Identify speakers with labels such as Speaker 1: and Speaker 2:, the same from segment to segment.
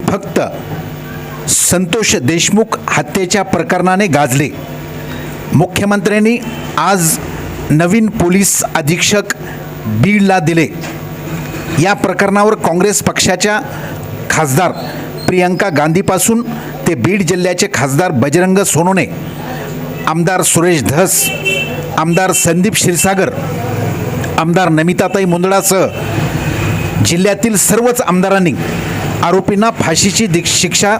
Speaker 1: फक्त संतोष देशमुख हत्येच्या प्रकरणाने गाजले मुख्यमंत्र्यांनी आज नवीन पोलीस अधीक्षक बीडला दिले. या प्रकरणावर काँग्रेस पक्षाच्या खासदार प्रियंका गांधीपासून ते बीड जिल्ह्याचे खासदार बजरंग सोनोने आमदार सुरेश धस आमदार संदीप क्षीरसागर आमदार नमिताताई मुंदडासह जिल्ह्यातील सर्वच आमदारांनी आरोपींना फाशीची दि शिक्षा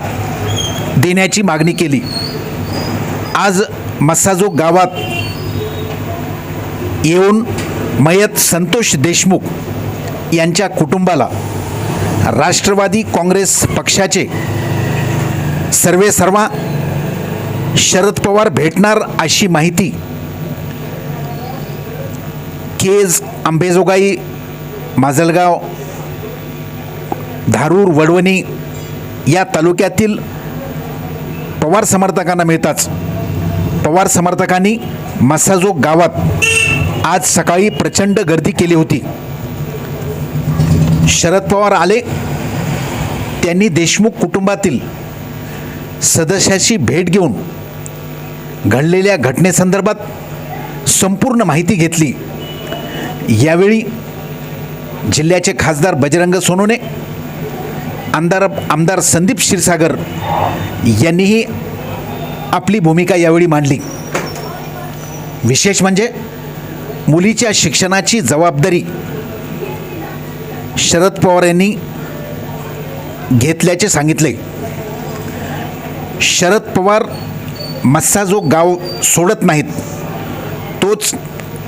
Speaker 1: देण्याची मागणी केली. आज मस्साजो गावात येऊन मयत संतोष देशमुख यांच्या कुटुंबाला राष्ट्रवादी काँग्रेस पक्षाचे सर्वे सर्वा शरद पवार भेटणार अशी माहिती केज आंबेजोगाई माजलगाव धारूर वडवणी या तालुक्यातील पवार समर्थकांना मिळताच पवार समर्थकांनी मसाजो गावात आज सकाळी प्रचंड गर्दी केली होती. शरद पवार आले. त्यांनी देशमुख कुटुंबातील सदस्याशी भेट घेऊन घडलेल्या घटनेसंदर्भात संपूर्ण माहिती घेतली. यावेळी जिल्ह्याचे खासदार बजरंग सोनोने आमदार आमदार संदीप क्षीरसागर यांनीही आपली भूमिका यावेळी मांडली. विशेष म्हणजे मुलीच्या शिक्षणाची जबाबदारी शरद पवार यांनी घेतल्याचे सांगितले. शरद पवार मस्सा जो गाव सोडत नाहीत. तोच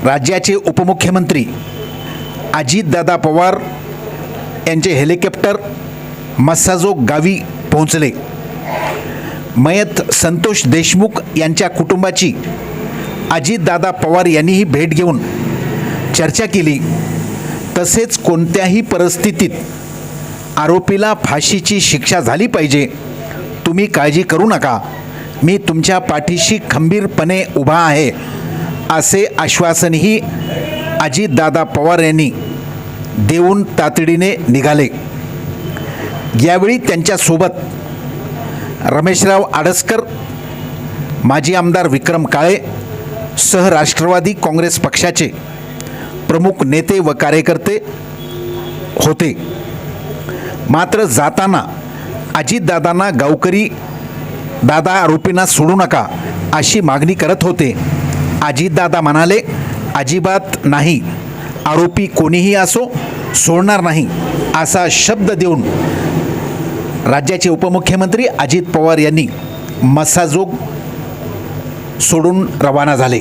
Speaker 1: राज्याचे उपमुख्यमंत्री अजितदादा पवार यांचे हेलिकॉप्टर मस्साजो गावी पोहोचले. मयत संतोष देशमुख यांच्या कुटुंबाची अजितदादा पवार यांनीही भेट घेऊन चर्चा केली. तसेच कोणत्याही परिस्थितीत आरोपीला फाशीची शिक्षा झाली पाहिजे. तुम्ही काळजी करू नका. मी तुमच्या पाठीशी खंबीरपणे उभा आहे असे आश्वासनही अजितदादा पवार यांनी देऊन तातडीने निघाले. यावेळी त्यांच्यासोबत रमेशराव आडसकर माजी आमदार विक्रम काळे सह राष्ट्रवादी काँग्रेस पक्षाचे प्रमुख नेते व कार्यकर्ते होते. मात्र जाताना अजितदादांना गावकरी दादा आरोपींना सोडू नका अशी मागणी करत होते. अजितदादा म्हणाले अजिबात नाही. आरोपी कोणीही असो सोडणार नाही असा शब्द देऊन राज्याचे उपमुख्यमंत्री अजित पवार यांनी मसाजोग सोडून रवाना झाले.